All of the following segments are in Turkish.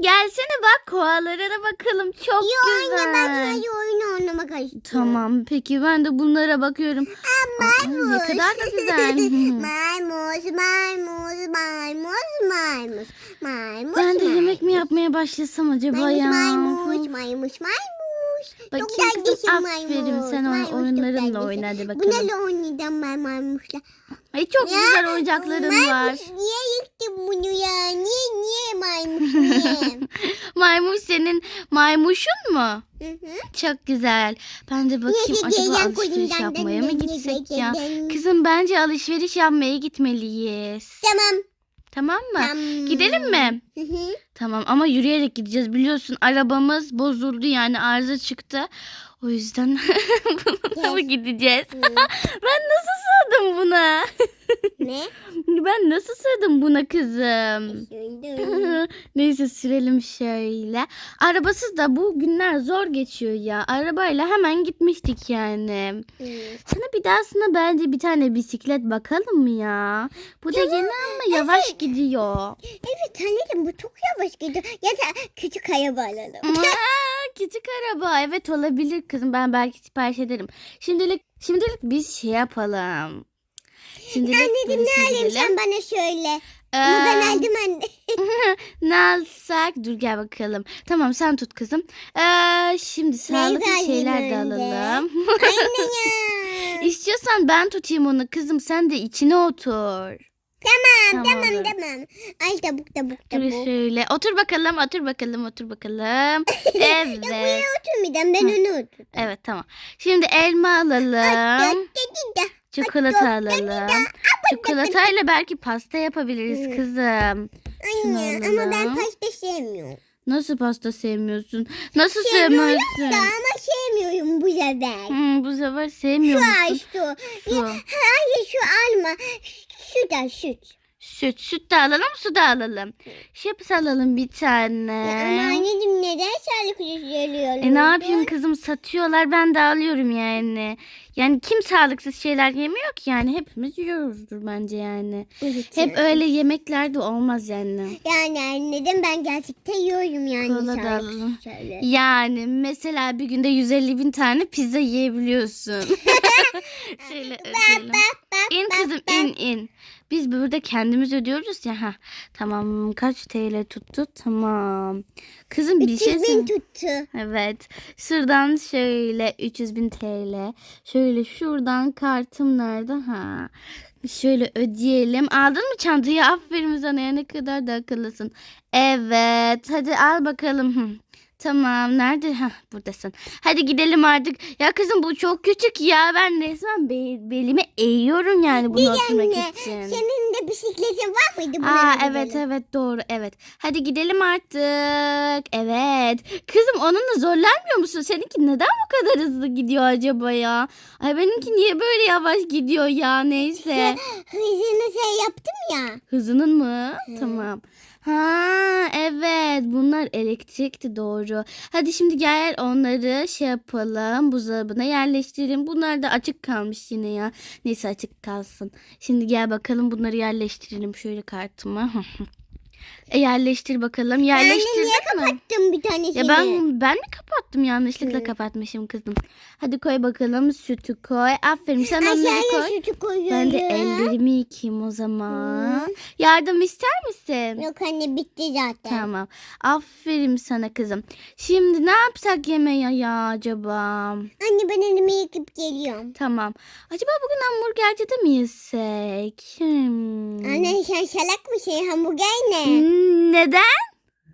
gelsene bak koalara da bakalım. Çok Yo güzel. anne ben sadece oyun oynamak istiyorum. Tamam peki ben de bunlara bakıyorum. Aa, ne kadar da güzel. maymus, maymus, maymus, maymus, maymus. ben de yemek mi yapmaya başlasam acaba ya? maymus, maymus, maymus. Bakayım Çok kızım aferin sen o oyunlarınla oyna hadi bakalım. Bunlarla oynayacağım ben maymusla. Ay çok güzel oyuncakların var. Maymus niye yıktın bunu ya? Niye niye maymus niye? Maymuş senin maymuşun mu? Hı hı. Çok güzel. Ben de bakayım Niye acaba gelen alışveriş yapmaya den mı gitsek den ya? den. Kızım bence alışveriş yapmaya gitmeliyiz. Tamam. Tamam mı? Tamam. Gidelim mi? Hı hı. Tamam ama yürüyerek gideceğiz. Biliyorsun arabamız bozuldu yani arıza çıktı. O yüzden bununla mı gideceğiz? Ben nasıl sığdım buna? ne? Ben nasıl sığdım buna kızım? Neyse sürelim şöyle. Arabasız da bu günler zor geçiyor ya. Arabayla hemen gitmiştik yani. Sana bir dahasına bence bir tane bisiklet bakalım mı ya? Bu da yeni ama yavaş gidiyor. Evet anneciğim bu çok yavaş gidiyor. Ya da küçük araba alalım. Küçük araba evet olabilir kızım ben belki sipariş ederim. Şimdilik şimdilik biz şey yapalım. Şimdilik Anneciğim ne polise alayım sen bana söyle. Ama ben Ee, aldım anne. ne alsak? Dur gel bakalım. Tamam sen tut kızım. Ee, şimdi sağlıklı şeyler de alalım. Anne ya. İstiyorsan ben tutayım onu kızım sen de içine otur. Tamam Tamam, tamam. Ay tabuk tabuk Dur tabuk. şöyle. Otur bakalım, otur bakalım, otur bakalım. Ya Evet. buraya oturmayacağım ben onu oturdum. Evet tamam. Şimdi elma alalım. Çikolata alalım. Çikolatayla belki pasta yapabiliriz kızım. Şunu Anne ama ben alalım. pasta sevmiyorum. Nasıl pasta sevmiyorsun? Nasıl sevmiyorsun? Da ama sevmiyorum bu sefer. Hmm, bu sefer sevmiyor Şu musun? şu. Su. Hayır şu alma. Şu da süt. Süt. Süt de alalım, su da alalım. Şips alalım bir tane. Ya ama anneciğim neden sağlıklı söylüyorsun? E ne yapayım kızım satıyorlar ben de alıyorum yani. Yani kim sağlıksız şeyler yemiyor ki yani hepimiz yiyoruzdur bence yani. Evet, Hep öyle yemekler de olmaz yani. Yani anneden ben gerçekten yiyorum yani Kola da sağlıksız şeyler. Yani mesela bir günde 150 bin tane pizza yiyebiliyorsun. Şöyle ödeyelim. İn kızım in in. Biz burada kendimiz ödüyoruz ya. Ha. Tamam kaç TL tuttu? Tamam. Kızım bir 300 şey bin söyle- tuttu. Evet. Şuradan şöyle 300 bin TL. Şöyle şuradan kartım nerede? Ha. Şöyle ödeyelim. Aldın mı çantayı? Aferin sana ya ne kadar da akıllısın. Evet. Hadi al bakalım. Tamam. Nerede? Ha, buradasın. Hadi gidelim artık. Ya kızım bu çok küçük ya. Ben resmen be- belimi eğiyorum yani bunu Değil oturmak anne. için. Senin de bisikletin var mıydı? Buna Aa da evet gidelim. evet doğru evet. Hadi gidelim artık. Evet. Kızım onunla zorlanmıyor musun? Seninki neden bu kadar hızlı gidiyor acaba ya? Ay benimki niye böyle yavaş gidiyor ya neyse. Hızını şey yaptım ya. Hızının mı? Tamam. Ha evet bunlar elektrikti doğru. Hadi şimdi gel onları şey yapalım buzdolabına yerleştirelim. Bunlar da açık kalmış yine ya. Neyse açık kalsın. Şimdi gel bakalım bunları yerleştirelim şöyle kartıma. e, yerleştir bakalım. Anne Yerleştirdin niye mi? kapattın bir tanesini? Ya ben ben mi kapattım yanlışlıkla Hı. kapatmışım kızım. Hadi koy bakalım sütü koy. Aferin sen onları Aşağıya koy. sütü koyuyorum. Ben de ellerimi yıkayayım o zaman. Hı. Yardım ister misin? Yok anne bitti zaten. Tamam. Aferin sana kızım. Şimdi ne yapsak yemeğe ya acaba? Anne ben elimi yıkıp geliyorum. Tamam. Acaba bugün hamburgerci de mi yesek? Hmm. Anne sen salak mısın? Hamburger ne? Neden?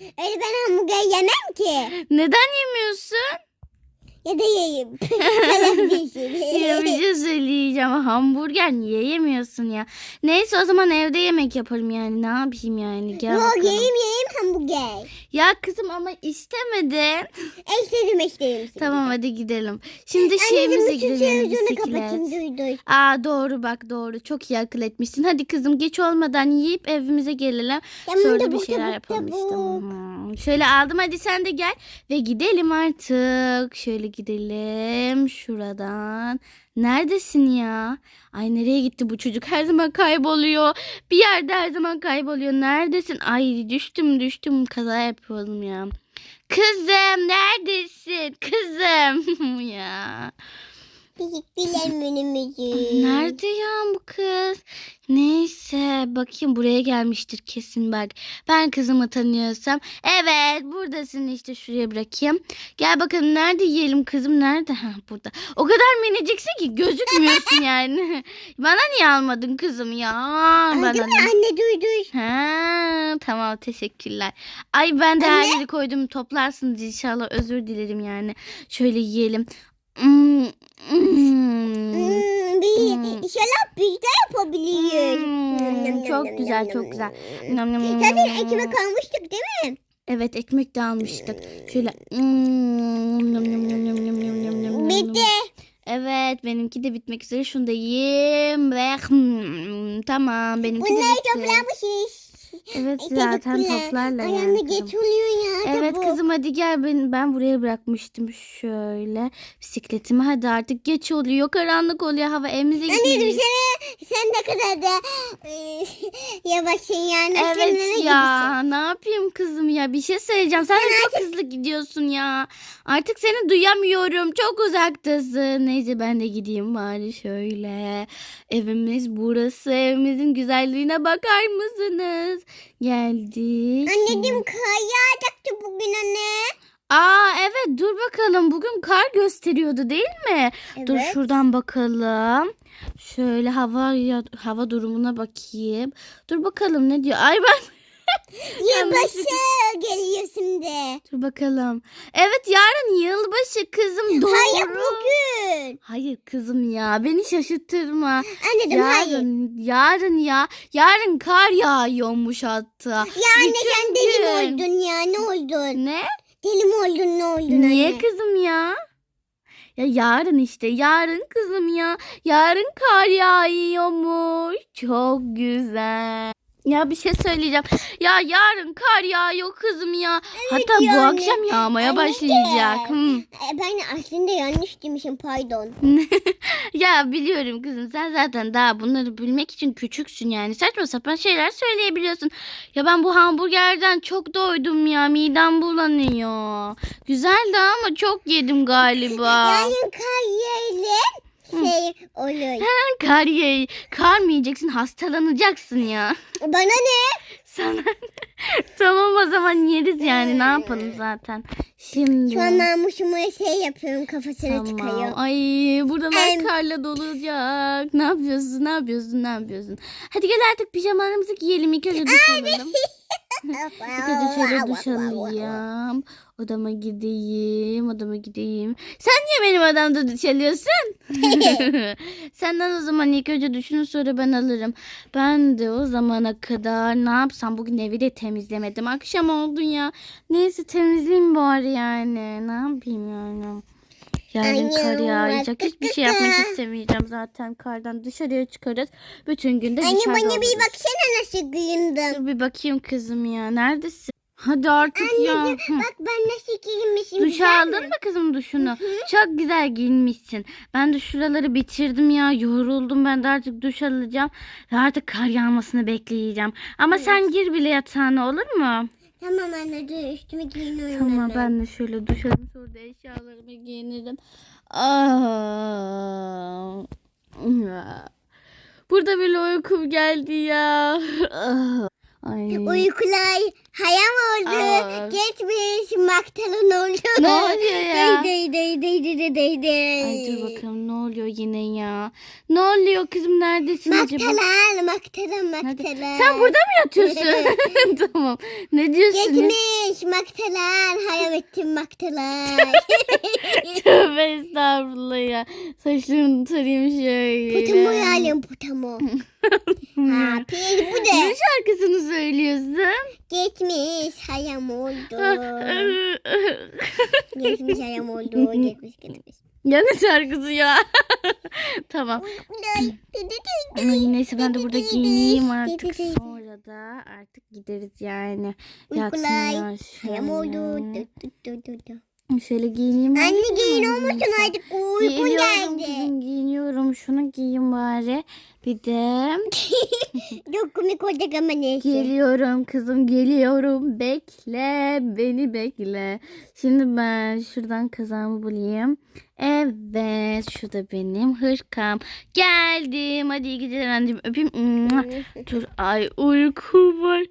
Öyle ben hamburger yemem ki. Neden yemiyorsun? Ya da yiyeyim. ya bir şey söyleyeceğim. Hamburger niye yemiyorsun ya? Neyse o zaman evde yemek yaparım yani. Ne yapayım yani? Gel Yok bakalım. yiyeyim yiyeyim hamburger. Ya kızım ama istemedin. İstedim istedim. Tamam hadi gidelim. Şimdi Anneciğim şeyimize gidelim. bisiklet. Aa doğru bak doğru. Çok iyi akıl etmişsin. Hadi kızım geç olmadan yiyip evimize gelelim. Tamam, Sonra tabuk, bir şeyler tabuk, yapalım işte. Hmm. Şöyle aldım hadi sen de gel ve gidelim artık. Şöyle gidelim şuradan. Neredesin ya? Ay nereye gitti bu çocuk? Her zaman kayboluyor. Bir yerde her zaman kayboluyor. Neredesin? Ay düştüm düştüm. Kaza yapıyordum ya. Kızım neredesin? Kızım ya. Teşekkürler önümüzü. Nerede ya bu kız? Neyse bakayım buraya gelmiştir kesin bak. Ben kızımı tanıyorsam. Evet buradasın işte şuraya bırakayım. Gel bakalım nerede yiyelim kızım nerede? Ha burada. O kadar miniciksin ki gözükmüyorsun yani. Bana niye almadın kızım ya? Bana Değil mi ne? anne duy duy. Ha, tamam teşekkürler. Ay ben de her yeri koydum toplarsınız inşallah özür dilerim yani. Şöyle yiyelim. Hmm bir şeyler biz de yapabiliriz. Hmm, çok güzel çok güzel. Zaten ekmek almıştık değil mi? Evet ekmek de almıştık. Şöyle. Bitti. Evet benimki de bitmek üzere. Şunu da yiyeyim ve hmm, tamam benimki Bunları de bitti. Bunları toplamışız. Evet zaten teşekkürler. toplarlar Ayağımda yani kızım. geç oluyor ya. Evet bu. kızım hadi gel ben, ben buraya bırakmıştım şöyle bisikletimi hadi artık geç oluyor karanlık oluyor hava evimize Anneciğim gitmeliyiz. sen, sen ne kadar da e, yavaşsın yani. Sen Evet gibisin? ya ne yapayım kızım ya bir şey söyleyeceğim sen de çok hızlı gidiyorsun ya artık seni duyamıyorum çok uzaktasın neyse ben de gideyim bari şöyle evimiz burası evimizin güzelliğine bakar mısınız geldik Anneciğim kar yağacaktı bugün anne. Aa evet dur bakalım bugün kar gösteriyordu değil mi? Dur Evet. şuradan bakalım. Şöyle hava hava durumuna bakayım. Dur bakalım ne diyor? Ay ben Yılbaşı geliyor şimdi. dur bakalım. Evet yarın yılbaşı kızım doğru. Hayır bugün. Hayır kızım ya beni şaşırtırma. Anneciğim hayır. Yarın yarın ya yarın kar yağıyormuş hatta. Ya anne Bütün sen deli mi oldun ya ne oldun? Ne? Deli mi oldun ne oldun Niye anne? kızım ya? Ya yarın işte yarın kızım ya. Yarın kar yağıyormuş. Çok güzel. Ya bir şey söyleyeceğim. Ya yarın kar yağıyor kızım ya. Hatta bu yani. akşam yağmaya Anne de. başlayacak. Hmm. Ben aslında yanlış demişim pardon. ya biliyorum kızım sen zaten daha bunları bilmek için küçüksün yani. Saçma sapan şeyler söyleyebiliyorsun. Ya ben bu hamburgerden çok doydum ya. Midem bulanıyor. Güzeldi ama çok yedim galiba. Yarın kar yiyelim. Şey olur. Kar ye, kar mı yiyeceksin hastalanacaksın ya. Bana ne? Sana tamam o zaman yeriz yani ne yapalım zaten. Şimdi Şu an namusuma şey yapıyorum kafasına çıkıyor. tamam. Ay buralar Em. karla dolacak. Ne yapıyorsun? Ne yapıyorsun? Ne yapıyorsun? Hadi gel artık pijamalarımızı giyelim. İlk önce duş alalım. Önce şöyle duş alayım. Odama gideyim. Odama gideyim. Sen niye benim odamda duş alıyorsun? Senden o zaman ilk önce düşünün sonra ben alırım. Ben de o zamana kadar ne yapsam bugün evi de temizlemedim. Akşam oldu ya. Neyse temizleyeyim bari yani. Ne yapayım yani. Yarın kar Anne, yağacak. Hiçbir şey yapmak istemeyeceğim zaten. Kardan dışarıya çıkarız. Bütün gün de Anne dışarıda bana bir oluruz. baksana nasıl giyindim. Dur bir bakayım kızım ya. Neredesin? Hadi artık ya. Anneciğim Hı. bak ben nasıl giyinmişim. Duş güzel aldın mi? mı kızım duşunu? Çok güzel giyinmişsin. Ben de şuraları bitirdim ya. Yoruldum ben de artık duş alacağım. Ve artık kar yağmasını bekleyeceğim. Ama sen gir bile yatağına olur mu? Tamam anne dur üstüme giyiniyorum. Tamam ben de şöyle duş alayım sonra da eşyalarımı giyinirim. Aa. Ya. Burada bile uykum geldi ya. Ah. Ay. Uykular hayal oldu. Aa. Geçmiş maktalın oldu. Ne oluyor ya? Dey dey dey dey dey dey dey. Ay dur bakalım ne oluyor yine ya? Ne oluyor kızım neredesin acaba? Maktalan Hadi. maktalan. Sen burada mı yatıyorsun? tamam. Ne diyorsun? Geçmiş maktalan hayal ettim maktalan. Tövbe estağfurullah ya. Saçlarını tarayayım şöyle. Putamı yalim putamı. ha peki bu Ne de. şarkısını söylüyorsun? Geçmiş Geçmiş hayam oldu. geçmiş hayam oldu. Geçmiş geçmiş. Yanı şarkısı ya. tamam. Ay, neyse ben de burada giyineyim artık. Sonra da artık gideriz yani. Uykulay. Hayam oldu. Şöyle giyineyim. Anne giyin olmasın artık. Uykun geldi. Kızım, giyiniyorum. Şunu giyin bari. Bir de Çok komik olacak ama neyse. geliyorum kızım geliyorum. Bekle beni bekle. Şimdi ben şuradan kazağımı bulayım. Evet şu da benim hırkam. Geldim. Hadi iyi geceler anneciğim öpeyim. Dur ay uykum var.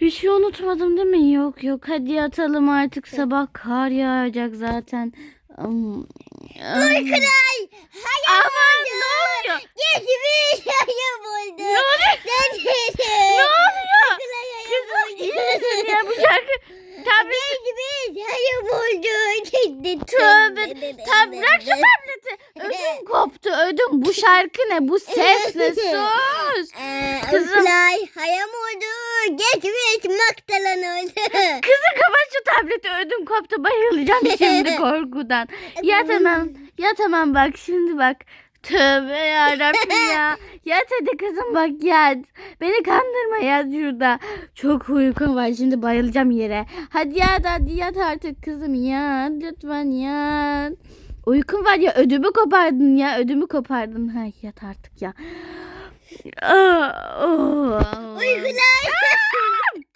Bir şey unutmadım değil mi? Yok yok hadi yatalım artık sabah kar yağacak zaten. Um, Kral. Aman ne oluyor? Geçmiş hayır buldu. Ne oluyor? Ne oluyor? Kızım iyi misin ya bu şarkı? Tablet Geçmiş hayır buldu. tövbe. Tab bırak şu tableti. Ödüm koptu ödüm. Bu şarkı ne? Bu ses ne? Sus. Kızım. Kızım. hayam oldu. Geçmiş maktalan oldu. Kızım kapat şu tableti ödüm koptu bayılacağım şimdi korkudan. Yat hemen yat hemen bak şimdi bak. Tövbe yarabbim ya. Yat hadi kızım bak yat. Beni kandırma yat şurada. Çok uykum var şimdi bayılacağım yere. Hadi yat hadi yat artık kızım yat lütfen yat. Uykum var ya ödümü kopardın ya ödümü kopardın. Ha yat artık ya. Uykular.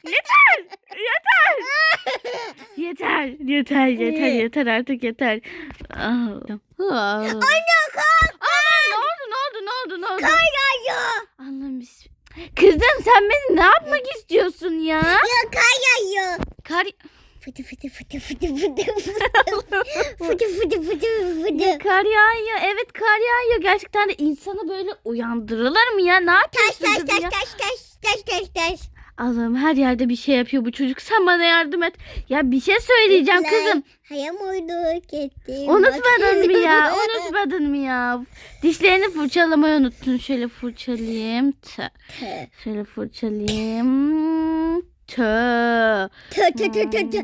Yeter! Yeter! yeter! Yeter! Yeter! Yeter artık yeter. Ah. Anne kalk. Aman ne oldu ne oldu ne oldu ne oldu? Kar yağıyor. Allah'ım bis- Kızım sen beni ne yapmak istiyorsun ya? Ya kar yağıyor. Kar... Fıtı fıtı fıtı fıtı fıtı fıtı. Fıtı fıtı fıtı kar yağıyor. Evet kar yağıyor. Gerçekten de insanı böyle uyandırırlar mı ya? Ne Taş taş taş ya? taş taş taş taş taş. Allah'ım her yerde bir şey yapıyor bu çocuk. Sen bana yardım et. Ya bir şey söyleyeceğim kızım. Hayam oldu gittim. Unutmadın mı ya? Unutmadın mı ya? Dişlerini fırçalamayı unuttun. Şöyle fırçalayayım. Şöyle fırçalayayım. Tö. Tö tö tö tö tö.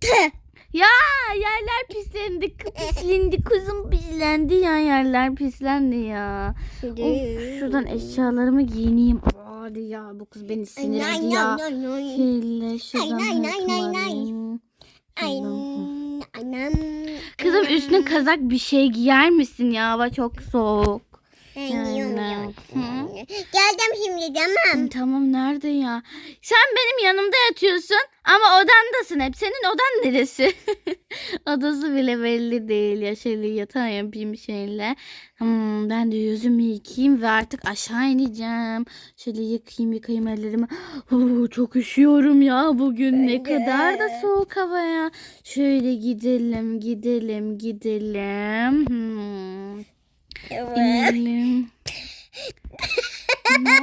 Tö. Ya yerler pislendi. Pislendi. Kuzum pislendi ya. Yerler pislendi ya. Of, şuradan eşyalarımı giyineyim. Hadi ya bu kız beni sinirlendi ya. Şöyle şuradan anam. Kızım üstüne kazak bir şey giyer misin ya? Hava çok soğuk. Aynen. Hı. Geldim şimdi tamam. Hı, Tamam nerede ya? Sen benim yanımda yatıyorsun ama odandasın hep. Senin odan neresi? Odası bile belli değil ya. Şöyle yatağa yapayım şeyle. Hmm, ben de yüzümü yıkayayım ve artık aşağı ineceğim. Şöyle yıkayayım yıkayayım ellerimi. Oo, çok üşüyorum ya bugün. Ne kadar da soğuk hava ya. Şöyle gidelim gidelim gidelim. Hmm. Evet. İnelim.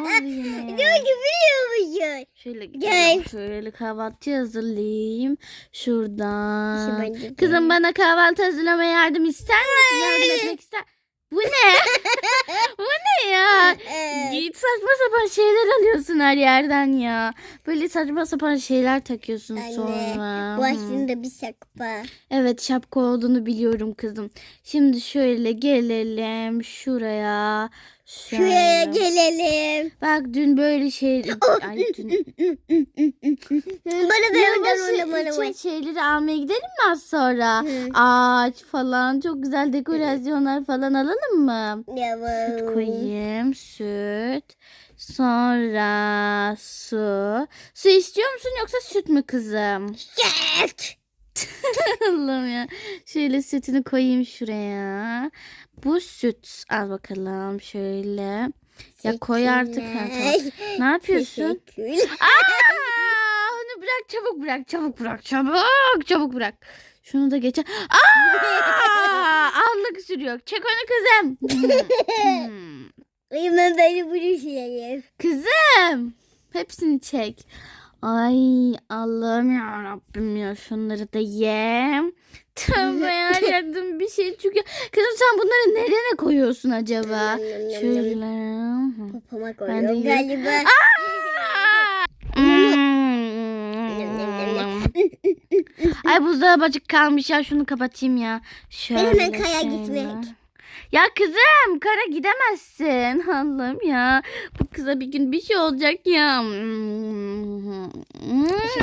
Çok biliyor musun? Şöyle gidelim. Şöyle kahvaltı hazırlayayım. Şuradan. Kızım bana kahvaltı hazırlamaya yardım ister misin? Yardım etmek ister. Bu ne? Bu ne ya? Evet. Git saçma sapan şeyler alıyorsun her yerden ya. Böyle saçma sapan şeyler takıyorsun Anne, sonra. Bu aslında bir şapka. Evet şapka olduğunu biliyorum kızım. Şimdi şöyle gelelim şuraya. Şuraya Şöyle. gelelim. Bak dün böyle şey... Ay dün... Bana ver oradan oradan için şeyleri almaya gidelim mi az sonra? Hı. Ağaç falan çok güzel dekorasyonlar falan alalım mı? Süt Yavrum. koyayım. Süt. Sonra su. Su istiyor musun yoksa süt mü kızım? Süt. Allah'ım ya. Şöyle sütünü koyayım şuraya. Bu süt. Al bakalım şöyle. Ya koy artık. Ha, tamam. Ne yapıyorsun? Aa, onu bırak çabuk bırak çabuk bırak çabuk çabuk bırak. Şunu da geçer. Aa, allık sürüyor. Çek onu kızım. Hemen beni buluşayım. Kızım. Hepsini çek. Ay Allah'ım ya Rabbim ya şunları da ye. Tövbe yarabbim bir şey çünkü. Kızım sen bunları nereye koyuyorsun acaba? Şöyle. Popoma Ben de koyuyorum galiba. Ay buzdolabı açık kalmış ya şunu kapatayım ya. Şöyle hemen kaya şöyle. gitmek. Ya kızım kara gidemezsin. Allah'ım ya. Bu kıza bir gün bir şey olacak ya.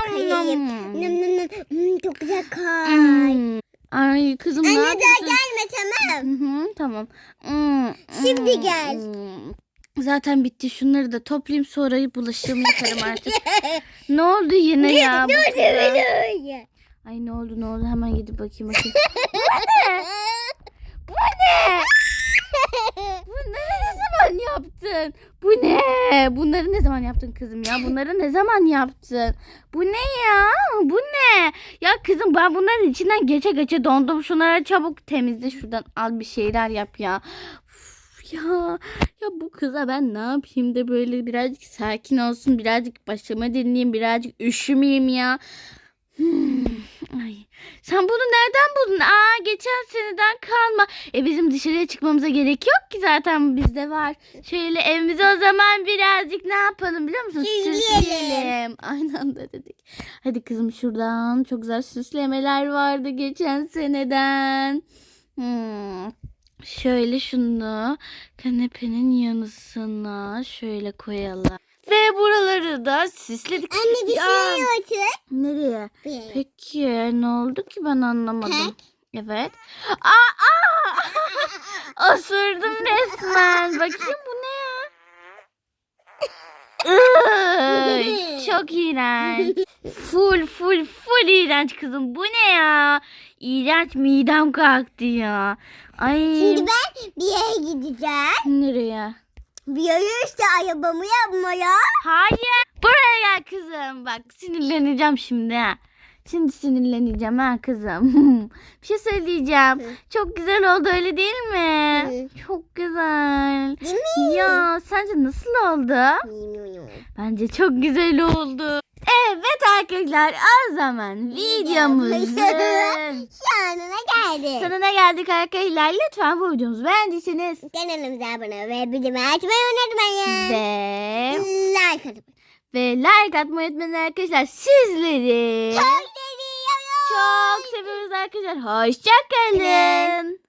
Kayayım. Nım nım nım. Hmm, çok güzel kay. Hmm. Ay kızım ne Anne daha yapıyorsun? gelme tamam. Hı hı, tamam. Hmm, Şimdi hmm, gel. hmm. Zaten bitti. Şunları da toplayayım sonra bulaşığımı yıkarım artık. ne oldu yine ya? bu Ne oldu kıza? böyle oldu? Ay ne oldu ne oldu hemen gidip bakayım bakayım. Ne? Bunları ne zaman yaptın? Bu ne? Bunları ne zaman yaptın kızım ya? Bunları ne zaman yaptın? Bu ne ya? Bu ne? Ya kızım ben bunların içinden geçe geçe dondum. Şunları çabuk temizle şuradan al bir şeyler yap ya. Uf, ya ya bu kıza ben ne yapayım da böyle birazcık sakin olsun, birazcık başımı dinleyeyim, birazcık üşümeyeyim ya. Hmm. Sen bunu nereden buldun? Aa geçen seneden kalma. E bizim dışarıya çıkmamıza gerek yok ki zaten bizde var. Şöyle evimizi o zaman birazcık ne yapalım biliyor musun? Süsleyelim. Süsleyelim. Aynı anda dedik. Hadi kızım şuradan çok güzel süslemeler vardı geçen seneden. Hmm. Şöyle şunu kanepenin yanısına şöyle koyalım. Ve buraları da süsledik. Anne bir Ya, şey otur. Nereye? Bir. Peki ne oldu ki ben anlamadım. Kalk. Evet. Aa, aa! Osurdum resmen. Bakayım bu ne ya? Iy, çok iğrenç. Full full full iğrenç kızım. Bu ne ya? İğrenç midem kalktı ya. Ay. Şimdi ben bir yere gideceğim. Nereye? Bir işte arabamı yapmaya. Hayır. Buraya gel kızım. Bak sinirleneceğim şimdi ha. Şimdi sinirleneceğim ha kızım. bir şey söyleyeceğim. Hı. Çok güzel oldu öyle değil mi? Hı. Çok güzel. Değil mi? Ya sence nasıl oldu? Bilmiyorum. Bence çok güzel oldu. Evet arkadaşlar o zaman videomuzun Yanına geldi. sonuna geldik arkadaşlar. Lütfen bu videomuzu beğendiyseniz Kanalımıza abone ve bildirim açmayı unutmayın. ve Like atıp. ve like atmayı unutmayın arkadaşlar. Sizleri Çok seviyorum. çok seviyoruz arkadaşlar. Hoşçakalın.